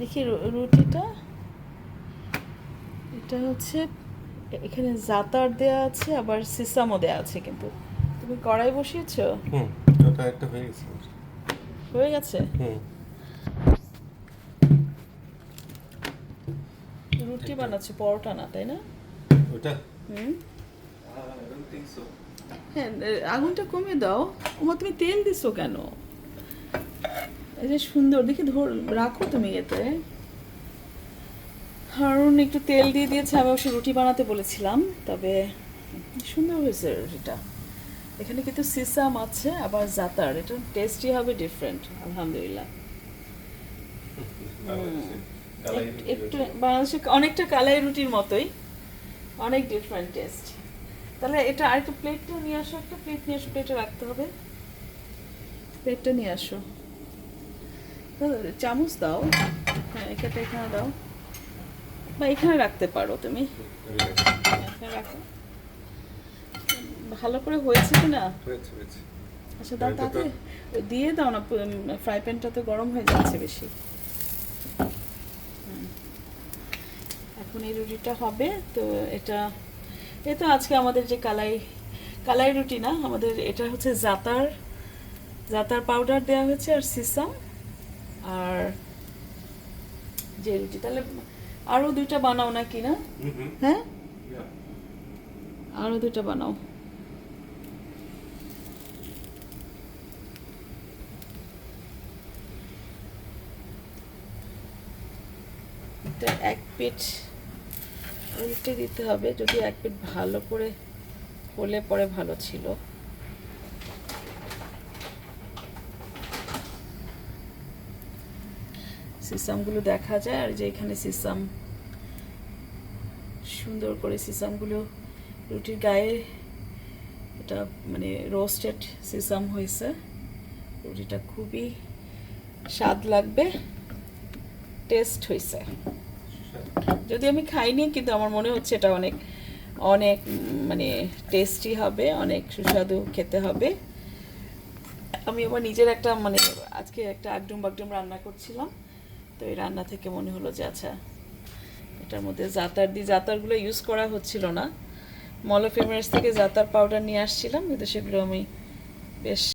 দেখি রুটিটা। এটা হচ্ছে এখানে জাতার দেয়া আছে আবার সিসামও দেয়া আছে কিন্তু। তুমি কড়াই বসিয়েছো? হুম ওটা একটা হয়ে গেছে। হয়ে গেছে? হুম। রুটি বানাচ্ছে পরোটা না তাই না? ওটা? হুম। হ্যাঁ আগুনটা কমিয়ে দাও। ওমা তুমি তেল দিছো কেন? এই যে সুন্দর দেখি ধর রাখো তুমি এতে। হারুন একটু তেল দিয়ে দিয়েছে আমি অবশ্য রুটি বানাতে বলেছিলাম তবে সুন্দর হয়েছে রুটিটা। এখানে কিন্তু সিসাম আছে আবার জাতার। এটা টেস্টি হবে ডিফারেন্ট আলহামদুলিল্লাহ। একটু বাংলাদেশে অনেকটা কালাই রুটির মতোই অনেক ডিফারেন্ট টেস্ট তাহলে এটা আরেকটা প্লেটটা নিয়ে আসো একটা প্লেট নিয়ে আসো প্লেটে রাখতে হবে। প্লেটটা নিয়ে আসো। চামচ দাও। হ্যাঁ এটা এখানে দাও। বা এখানে রাখতে পারো তুমি। এখানে রাখো। ভালো করে হয়েছে কি না? আচ্ছা দাও তাতে দিয়ে দাও না ফ্রাই প্যানটা তো গরম হয়ে যাচ্ছে বেশি। এখন এই রুটিটা হবে তো এটা এই তো আজকে আমাদের যে কালাই কালাই রুটি না আমাদের এটা হচ্ছে জাতার জাতার পাউডার দেওয়া হয়েছে আর সিসাম আর যে রুটি তাহলে আরও দুইটা বানাও নাকি না? হুম হ্যাঁ? আরও দুইটা বানাও। এটা এক পিঠ উল্টে দিতে হবে যদি এক পিঠ ভালো করে হলে পরে ভালো ছিল। সিসামগুলো দেখা যায় আর যে এখানে সিসাম, সুন্দর করে সিসামগুলো, রুটির গায়ে এটা মানে রোস্টেড সিসাম হয়েছে। রুটিটা খুবই স্বাদ লাগবে টেস্ট হয়েছে। যদি আমি খাইনি, কিন্তু আমার মনে হচ্ছে এটা অনেক অনেক মানে টেস্টি হবে, অনেক সুস্বাদু খেতে হবে। আমি আবার নিজের একটা মানে আজকে একটা আগডুম বাগডুম রান্না করছিলাম। তো এই রান্না থেকে মনে হলো যে আচ্ছা এটার মধ্যে জাতার দিয়ে, জাতারগুলো ইউজ করা হচ্ছিল না। মলফেমার্স থেকে জাতার পাউডার নিয়ে আসছিলাম, কিন্তু সেগুলো আমি বেশ